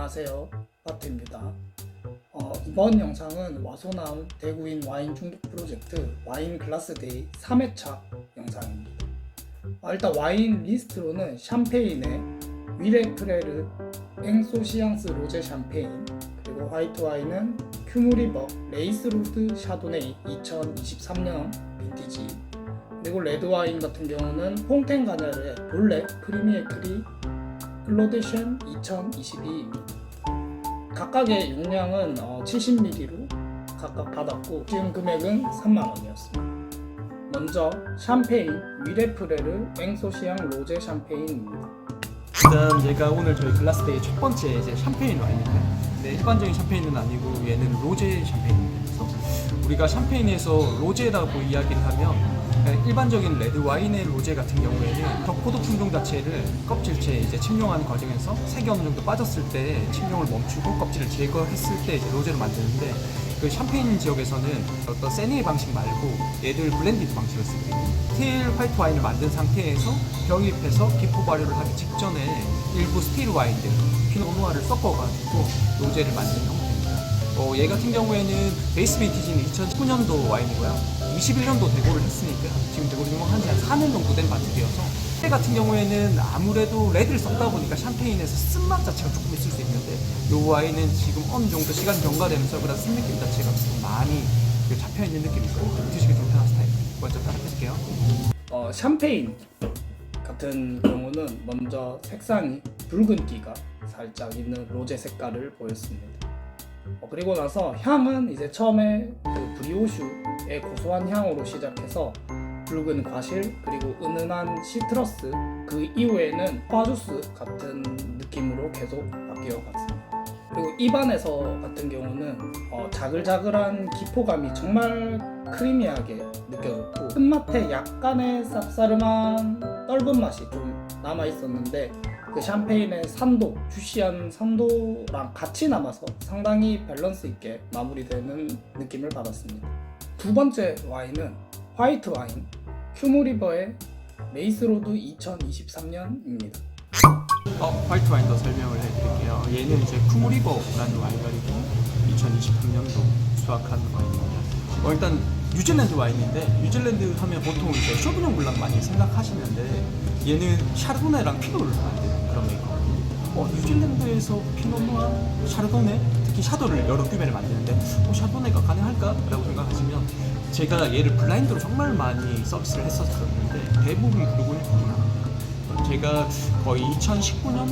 안녕하세요. 파트입니다. 어, 이번 영상은 와소나온 대구인 와인 중독 프로젝트 와인 글라스 데이 3회차 영상입니다. 어, 일단 와인 리스트로는 샴페인의 위레프레르 앵소시앙스 로제 샴페인 그리고 화이트 와인은 큐무리버 레이스로드 샤도네이 2023년 빈티지 그리고 레드 와인 같은 경우는 퐁텐 가냐르의 볼레 프리미에 크리 클로데셴 2022입니다. 각각의 용량은 70ml로 각각 받았고 지금 금액은 3만 원이었습니다. 먼저 샴페인 위레프레르 앵소시앙 로제 샴페인입니다. 일단 얘가 오늘 저희 글라스데이 첫 번째 이제 샴페인 와인인데 근데 일반적인 샴페인은 아니고 얘는 로제 샴페인입니다. 그래서 우리가 샴페인에서 로제라고 이야기를 하면 그냥 일반적인 레드 와인의 로제 같은 경우에는 벽포도 품종 자체를 껍질째 이제 침용하는 과정에서 색이 어느 정도 빠졌을 때 침용을 멈추고 껍질을 제거했을 때 이제 로제를 만드는데 그 샴페인 지역에서는 어떤 세네 방식 말고 얘들 블렌디드 방식을 쓰거든요. 스틸 화이트 와인을 만든 상태에서 병입해서 기포 발효를 하기 직전에 일부 스틸 와인들, 피노누아를 섞어가지고 로제를 만든 형태입니다. 어, 얘 같은 경우에는 베이스 빈티지는 2019년도 와인이고요. 21년도 대고를 했으니까 지금 대고 유명한 지한 4년 정도 된 바트기여서 얘 같은 경우에는 아무래도 레드를 썼다 보니까 샴페인에서 쓴맛 자체가 조금 있을 수 있는데 이 와인은 지금 어느 정도 시간 경과되면서 그런 쓴 느낌 자체가 좀 많이 잡혀 있는 느낌이고요. 드시기 좀 편한 스타일. 먼저 따라해줄게요. 어, 샴페인 같은 경우는 먼저 색상이 붉은기가 살짝 있는 로제 색깔을 보였습니다. 어, 그리고 나서 향은 이제 처음에 그 브리오슈 의 고소한 향으로 시작해서 붉은 과실 그리고 은은한 시트러스 그 이후에는 파주스 같은 느낌으로 계속 바뀌어 갔습니다. 그리고 입안에서 같은 경우는 어, 자글자글한 기포감이 정말 크리미하게 느껴졌고 끝맛에 약간의 쌉싸름한 떫은 맛이 좀 남아 있었는데 그 샴페인의 산도, 주시한 산도랑 같이 남아서 상당히 밸런스 있게 마무리되는 느낌을 받았습니다. 두 번째 와인은 화이트 와인 큐무리버의 메이스로드 2023년입니다. 어, 화이트 와인도 설명을 해드릴게요. 얘는 이제 쿠무리버라는 와인가리고 2023년도 수확한 와인입니다. 어, 일단 뉴질랜드 와인인데 뉴질랜드 하면 보통 이제 쇼비뇽 블랑 많이 생각하시는데 얘는 샤르도네랑 피노를 만드는 그런 메이커거든요. 어, 뉴질랜드에서 피노누아, 샤르도네, 특히 샤도를 여러 규배를 만드는데 어, 샤도네가 가능할까라고 생각하시면 제가 얘를 블라인드로 정말 많이 서비스를 했었었는데 대부분 부르고니까 나갑니다. 제가 거의 2019년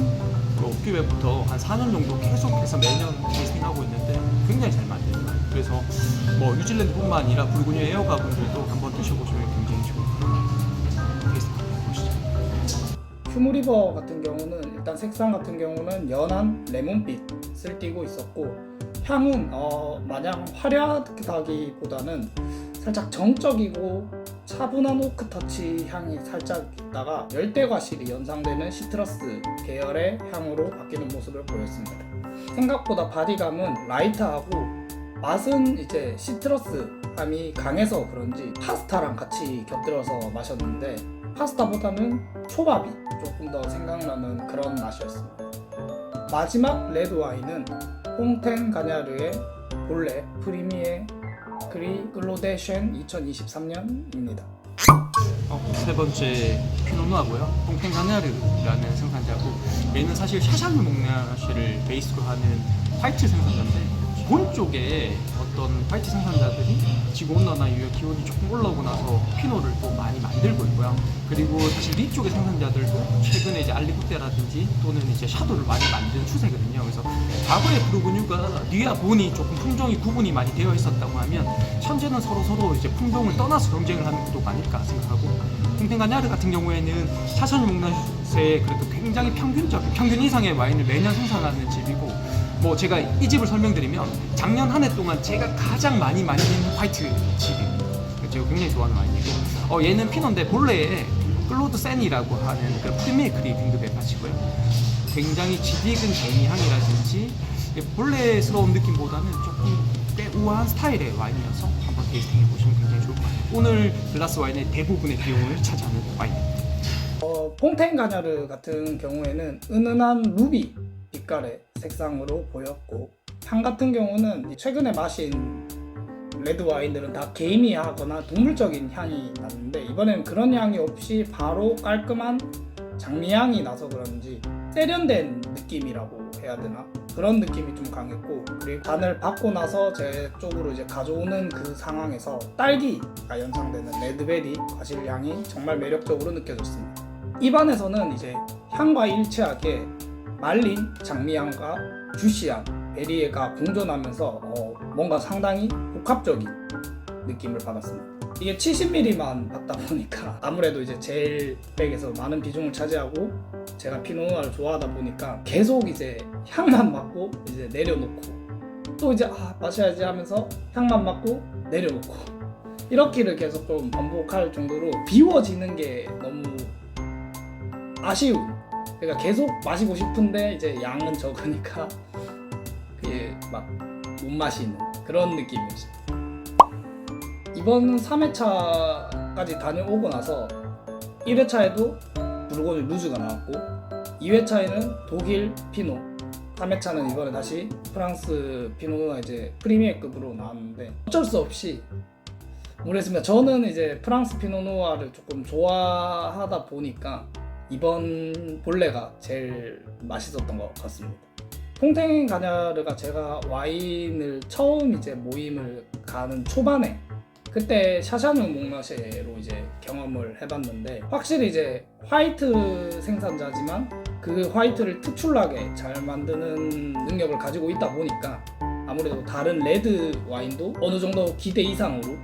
옥규회부터 한 4년 정도 계속해서 매년 테이스팅하고 있는데 굉장히 잘 만드는 와인. 그래서 뭐 뉴질랜드뿐만 아니라 불구뉴 에어가 분들도 한번 드셔보시면 굉장히 좋은 그런 테이스팅 해보시죠. 큐무리버 같은 경우는 일단 색상 같은 경우는 연한 레몬빛을 띠고 있었고 향은 어, 마냥 화려하다기보다는 살짝 정적이고 차분한 오크 터치 향이 살짝 있다가 열대 과실이 연상되는 시트러스 계열의 향으로 바뀌는 모습을 보였습니다. 생각보다 바디감은 라이트하고 맛은 이제 시트러스 함이 강해서 그런지 파스타랑 같이 곁들여서 마셨는데 파스타보다는 초밥이 조금 더 생각나는 그런 맛이었습니다. 마지막 레드 와인은 퐁텐 가냐르의 볼레 프리미에 그리 글로데셴 2023년입니다. 어, 세 번째 피노누아고요. 퐁텐 가나르라는 생산자고 얘는 사실 샤샤르 목나시를 베이스로 하는 화이트 생산자인데 본 쪽에 어떤 화이트 생산자들이 지구 온난화 이후에 기온이 조금 올라오고 나서 피노를 또 많이 만들고 있고요. 그리고 사실 리 쪽의 생산자들도 최근에 이제 알리부테라든지 또는 이제 샤도를 많이 만드는 추세거든요. 그래서 과거의 브루그뉴가 리아 본이 조금 품종이 구분이 많이 되어 있었다고 하면 현재는 서로 서로 이제 품종을 떠나서 경쟁을 하는 구도가 아닐까 생각하고 콩텐가냐르 같은 경우에는 사선 목나시에 그래도 굉장히 평균적인 평균 이상의 와인을 매년 생산하는 집이고 뭐 제가 이 집을 설명드리면 작년 한 해 동안 제가 가장 많이 만든 화이트 집입니다. 제가 굉장히 좋아하는 와인이고 어, 얘는 피노인데 본래에 클로드 센이라고 하는 그 프리메이크리 등급의 밭이고요. 굉장히 지디근 개미 향이라든지 본래스러운 느낌보다는 조금 꽤 우아한 스타일의 와인이어서 한번 테이스팅 해보시면 굉장히 좋을 것 같아요. 오늘 글라스 와인의 대부분의 비용을 차지하는 와인입니다. 어, 퐁텐 가냐르 같은 경우에는 은은한 루비 빛깔의 색상으로 보였고 향 같은 경우는 최근에 마신 레드 와인들은 다 게이미하거나 동물적인 향이 났는데 이번엔 그런 향이 없이 바로 깔끔한 장미향이 나서 그런지 세련된 느낌이라고 해야 되나 그런 느낌이 좀 강했고 그리고 잔을 받고 나서 제 쪽으로 이제 가져오는 그 상황에서 딸기가 연상되는 레드베리 과실 향이 정말 매력적으로 느껴졌습니다. 입안에서는 이제 향과 일치하게 말린 장미향과 주시향, 베리에가 공존하면서 어, 뭔가 상당히 복합적인 느낌을 받았습니다. 이게 70ml만 받다 보니까 아무래도 이제 제일 백에서 많은 비중을 차지하고 제가 피노누아를 좋아하다 보니까 계속 이제 향만 맡고 이제 내려놓고 또 이제 아 마셔야지 하면서 향만 맡고 내려놓고 이렇게를 계속 좀 반복할 정도로 비워지는 게 너무 아쉬운 그러니까 계속 마시고 싶은데 이제 양은 적으니까 그게 막 못 마시는 그런 느낌이었어요. 이번 3회차까지 다녀오고 나서 1회차에도 부르고뉴 루즈가 나왔고 2회차에는 독일 피노 3회차는 이번에 다시 프랑스 피노가 이제 프리미어급으로 나왔는데 어쩔 수 없이 모르겠습니다. 저는 이제 프랑스 피노누아를 조금 좋아하다 보니까 이번 본래가 제일 맛있었던 것 같습니다. 퐁탱 가냐르가 제가 와인을 처음 이제 모임을 가는 초반에 그때 샤샤누 몽나쉐로 이제 경험을 해봤는데 확실히 이제 화이트 생산자지만 그 화이트를 특출나게 잘 만드는 능력을 가지고 있다 보니까 아무래도 다른 레드 와인도 어느 정도 기대 이상으로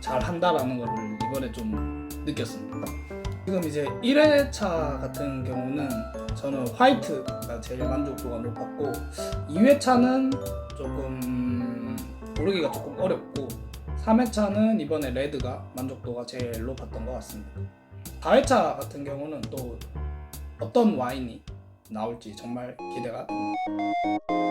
잘 한다라는 거를 이번에 좀 느꼈습니다. 지금 이제 1회차 같은 경우는 저는 화이트가 제일 만족도가 높았고 2회차는 조금 고르기가 조금 어렵고 3회차는 이번에 레드가 만족도가 제일 높았던 것 같습니다. 4회차 같은 경우는 또 어떤 와인이 나올지 정말 기대가 됩니다.